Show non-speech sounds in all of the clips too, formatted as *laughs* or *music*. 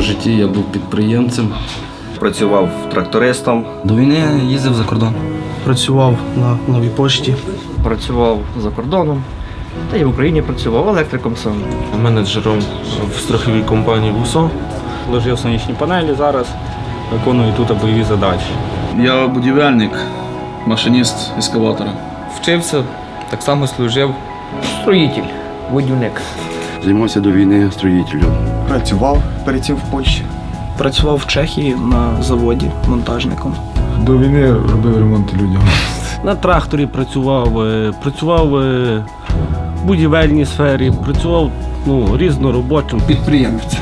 мирному житті я був підприємцем. Працював трактористом, До війни їздив за кордон. Працював на новій пошті. працював за кордоном. Та й в Україні працював електриком сам. менеджером в страховій компанії ВУСО. Ложив сонячні панелі зараз, виконую тут бойові задачі. Я будівельник, машиніст ескаватора. Вчився, так само служив. Строїтель, будівник. Займався до війни строїтелем. Працював перед цим в Польщі. Працював в Чехії на заводі монтажником. До війни робив ремонт людям. На тракторі працював, е, працював е, в будівельній сфері, працював ну, різноробочим. Підприємець.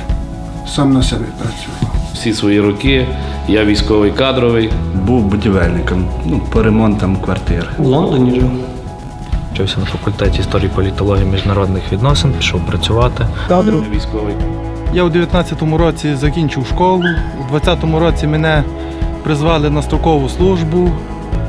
Сам на себе працював. Всі свої роки я військовий кадровий. Був будівельником, ну, по ремонтам квартир. В Лондоні жив. Вчився на факультеті історії політології міжнародних відносин, пішов працювати. Кадру. Військовий. Я у 19-му році закінчив школу, у 20-му році мене призвали на строкову службу.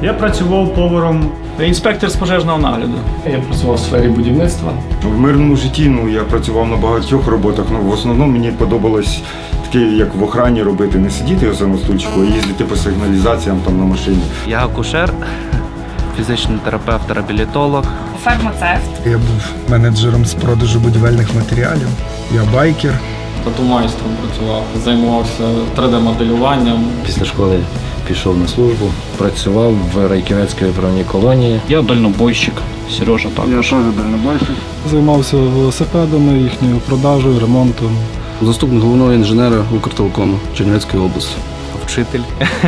Я працював поваром, інспектор з пожежного нагляду. Я працював в сфері будівництва. В мирному житті ну, я працював на багатьох роботах. Ну, в основному мені подобалось таке, як в охрані робити, не сидіти оце на стульчику, а їздити по сигналізаціям там на машині. Я акушер, фізичний терапевт, реабілітолог. Фармацевт. Я був менеджером з продажу будівельних матеріалів. Я байкер. Тату-майстром працював, займався 3D-моделюванням. Після школи пішов на службу, працював в Райківецькій виправній колонії. Я дальнобойщик, Сережа так. Я теж дальнобойщик. Займався велосипедами, їхньою продажею, ремонтом. Заступник головного інженера Укртелекому Чернівецької області. Вчитель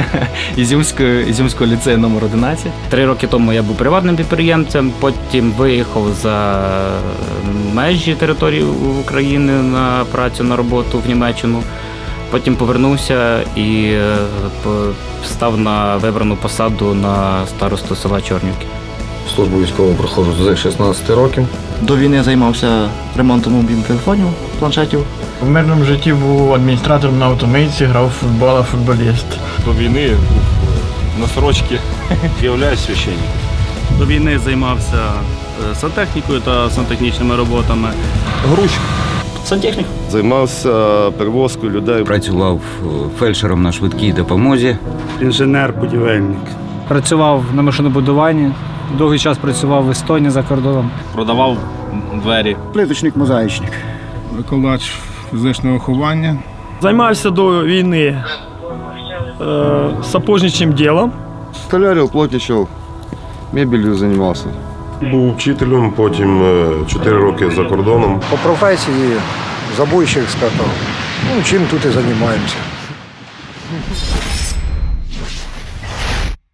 *laughs* Ізюмського, Ізюмського ліцею номер 11. Три роки тому я був приватним підприємцем, потім виїхав за межі території України на працю на роботу в Німеччину. Потім повернувся і е, став на вибрану посаду на старосту села Чорнівки. Службу військову проходжу з 16 років. До війни займався ремонтом мобільних телефонів, планшетів. В мирному житті був адміністратором на автомийці, грав в футбол, а футболіст. До війни на сорочці *laughs* являюсь священником. До війни займався е, сантехнікою та сантехнічними роботами. Грузчик. Сантехнік. Займався перевозкою людей. Працював е, фельдшером на швидкій допомозі. Інженер-будівельник. Працював на машинобудуванні. Довгий час працював в Естонії за кордоном. Продавав двері. Плиточник, мозаїчник. Викладач фізичного виховання. Займався до війни е, сапожничим ділом. Столярил, плотничав, мебелью займався. Був вчителем, потім 4 роки за кордоном. По професії забойщик скатав. Ну, чим тут і займаємося.